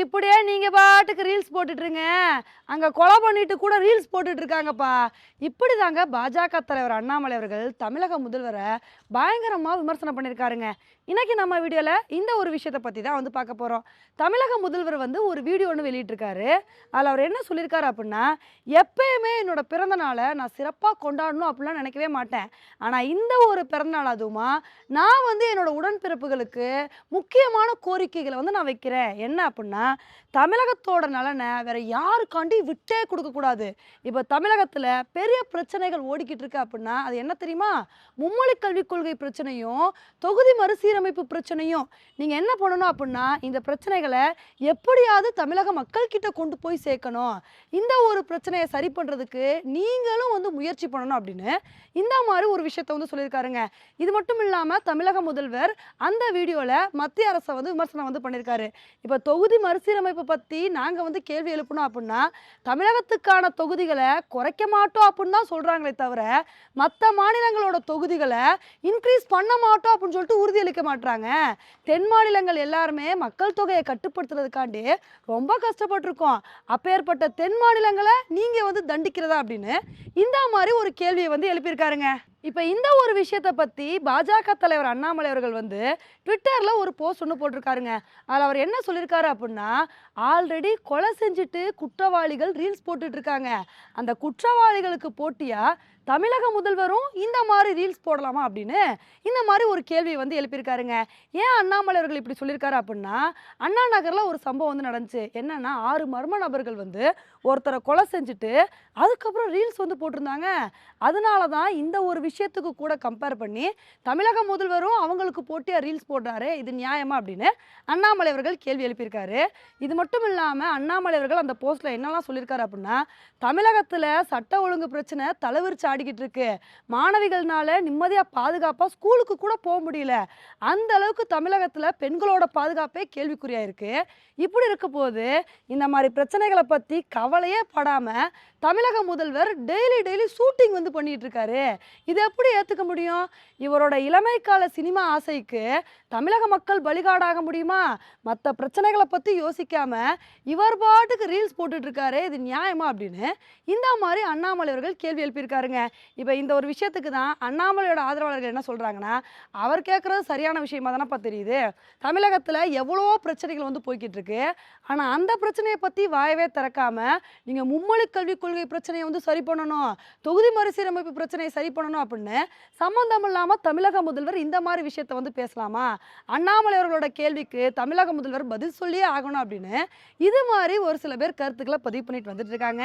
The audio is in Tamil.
இப்படியே நீங்கள் பாட்டுக்கு ரீல்ஸ் போட்டுட்ருங்க அங்கே கொலை பண்ணிட்டு கூட ரீல்ஸ் போட்டுட்ருக்காங்கப்பா இப்படி தாங்க பாஜக தலைவர் அண்ணாமலை அவர்கள் தமிழக முதல்வரை பயங்கரமாக விமர்சனம் பண்ணியிருக்காருங்க. இன்றைக்கி நம்ம வீடியோவில் இந்த ஒரு விஷயத்தை பற்றி தான் வந்து பார்க்க போகிறோம் தமிழக முதல்வர் வந்து ஒரு வீடியோ ஒன்று வெளியிட்டிருக்காரு. அதில் அவர் என்ன சொல்லியிருக்காரு அப்படின்னா எப்பயுமே என்னோடய பிறந்த நாளை நான் சிறப்பாக கொண்டாடணும் அப்படிலாம் நினைக்கவே மாட்டேன். ஆனால் இந்த ஒரு பிறந்தநாள் அதுவுமா நான் வந்து என்னோடய உடன்பிறப்புகளுக்கு முக்கியமான கோரிக்கைகளை வந்து நான் வைக்கிறேன். என்ன அப்படின்னா தமிழகத்தோட நலனை வேற யாருக்காண்டி விட்டே கொடுக்கக்கூடாது இப்போ தமிழகத்தில் பெரிய பிரச்சனைகள் ஓடிக்கிட்டு இருக்கு அப்படின்னா அது என்ன தெரியுமா? மும்மொழி கல்விக் கொள்கை பிரச்சனையும் தொகுதி மறுசீரமைப்பு பிரச்சனையும். நீங்கள் என்ன பண்ணணும் அப்படின்னா இந்த பிரச்சனைகளை எப்படியாவது தமிழக மக்கள் கிட்ட கொண்டு போய் சேர்க்கணும். இந்த ஒரு பிரச்சனையை சரி பண்ணுறதுக்கு நீங்களும் வந்து முயற்சி பண்ணணும் அப்படின்னு இந்த மாதிரி ஒரு விஷயத்த வந்து சொல்லியிருக்காருங்க. இது மட்டும் இல்லாமல் தமிழக முதல்வர் அந்த வீடியோவில் மத்திய அரசை வந்து விமர்சனம் வந்து பண்ணியிருக்காரு. இப்போ தொகுதி மறுசீரமைப்பு பற்றி நாங்கள் வந்து கேள்வி எழுப்பணும் அப்படின்னா தமிழகத்துக்கான தொகுதிகளை குறைக்க மாட்டோம் அப்படின்னு தான் சொல்கிறாங்களே தவிர மற்ற மாநிலங்களோட தொகுதிகளை இன்க்ரீஸ் பண்ண மாட்டோம் அப்படின்னு சொல்லிட்டு உறுதியளிக்க மாட்டுறாங்க தென் மாநிலங்கள் எல்லாருமே மக்கள் தொகையை கட்டுப்படுத்துறதுக்காண்டி ரொம்ப கஷ்டப்பட்டிருக்கோம். அப்பேற்பட்ட தென் மாநிலங்களை நீங்கள் வந்து தண்டிக்கிறதா அப்படின்னு இந்த மாதிரி ஒரு கேள்வியை வந்து எழுப்பியிருக்காருங்க. இப்போ இந்த ஒரு விஷயத்தை பற்றி பாஜக தலைவர் அண்ணாமலை அவர்கள் வந்து ட்விட்டரில் ஒரு போஸ்ட் ஒன்று போட்டிருக்காருங்க. அதில் அவர் என்ன சொல்லியிருக்காரு அப்படின்னா ஆல்ரெடி கொலை செஞ்சுட்டு குற்றவாளிகள் ரீல்ஸ் போட்டுட்ருக்காங்க அந்த குற்றவாளிகளுக்கு போட்டியாக தமிழக முதல்வரும் இந்த மாதிரி ரீல்ஸ் போடலாமா அப்படின்னு இந்த மாதிரி ஒரு கேள்வி வந்து எழுப்பியிருக்காருங்க. ஏன் அண்ணாமலை அவர்கள் இப்படி சொல்லியிருக்காரு அப்படின்னா அண்ணா நகரில் ஒரு சம்பவம் வந்து நடந்துச்சு. என்னன்னா ஆறு மர்ம நபர்கள் வந்து ஒருத்தரை கொலை செஞ்சுட்டு அதுக்கப்புறம் ரீல்ஸ் வந்து போட்டிருந்தாங்க. அதனால தான் இந்த ஒரு விஷயத்துக்கு கூட கம்பேர் பண்ணி தமிழக முதல்வரும் அவங்களுக்கு போட்டியாக ரீல்ஸ் போடுறாரு இது நியாயமா அப்படின்னு அண்ணாமலை அவர்கள் கேள்வி எழுப்பியிருக்காரு. இது மட்டும் இல்லாமல் அண்ணாமலை அவர்கள் அந்த போஸ்ட்டில் என்னெல்லாம் சொல்லியிருக்காரு அப்படின்னா தமிழகத்தில் சட்ட ஒழுங்கு பிரச்சனை தலைவிரிச்சு ஆடிக்கிட்டு இருக்கு. மாணவிகள்னால நிம்மதியாக பாதுகாப்பாக ஸ்கூலுக்கு கூட போக முடியல. அந்த அளவுக்கு தமிழகத்தில் பெண்களோட பாதுகாப்பே கேள்விக்குறியாக இருக்கு இப்படி இருக்கும்போது போது இந்த மாதிரி பிரச்சனைகளை பற்றி கவலையே படாமல் தமிழக முதல்வர் டெய்லி டெய்லி ஷூட்டிங் வந்து பண்ணிட்டு இருக்காரு. இது எப்படி ஏற்றுக்க முடியும்? இவரோட இளமை கால சினிமா ஆசைக்கு தமிழக மக்கள் பலிகாடாக முடியுமா? மற்ற பிரச்சனைகளை பற்றி யோசிக்காம இவர் பாட்டுக்கு ரீல்ஸ் போட்டுட்டு இருக்காரு இது நியாயமா அப்படின்னு இந்த மாதிரி அண்ணாமலை அவர்கள் கேள்வி எழுப்பியிருக்காருங்க. இப்போ இந்த ஒரு விஷயத்துக்கு தான் அண்ணாமலையோட ஆதரவாளர்கள் என்ன சொல்கிறாங்கன்னா அவர் கேட்குறது சரியான விஷயமா தானப்பா தெரியுது. தமிழகத்தில் எவ்வளோ பிரச்சனைகள் வந்து போய்கிட்டு இருக்கு. ஆனால் அந்த பிரச்சனையை பற்றி வாயவே திறக்காமல் நீங்கள் மும்மொழி கல்விக் கொள்கை பிரச்சனையை வந்து சரி பண்ணணும் தொகுதி மறுசீரமைப்பு பிரச்சனையை சரி பண்ணணும் அப்படின்னு சம்மந்தம் இல்லாமல் தமிழக முதல்வர் இந்த மாதிரி விஷயத்தை வந்து பேசலாமா? அண்ணாமலை அவர்களோட கேள்விக்கு தமிழக முதல்வர் பதில் சொல்லியே ஆகணும் அப்படின்னு இது மாதிரி ஒரு சில பேர் கருத்துக்களை பதிவு பண்ணிட்டு வந்துட்டு இருக்காங்க.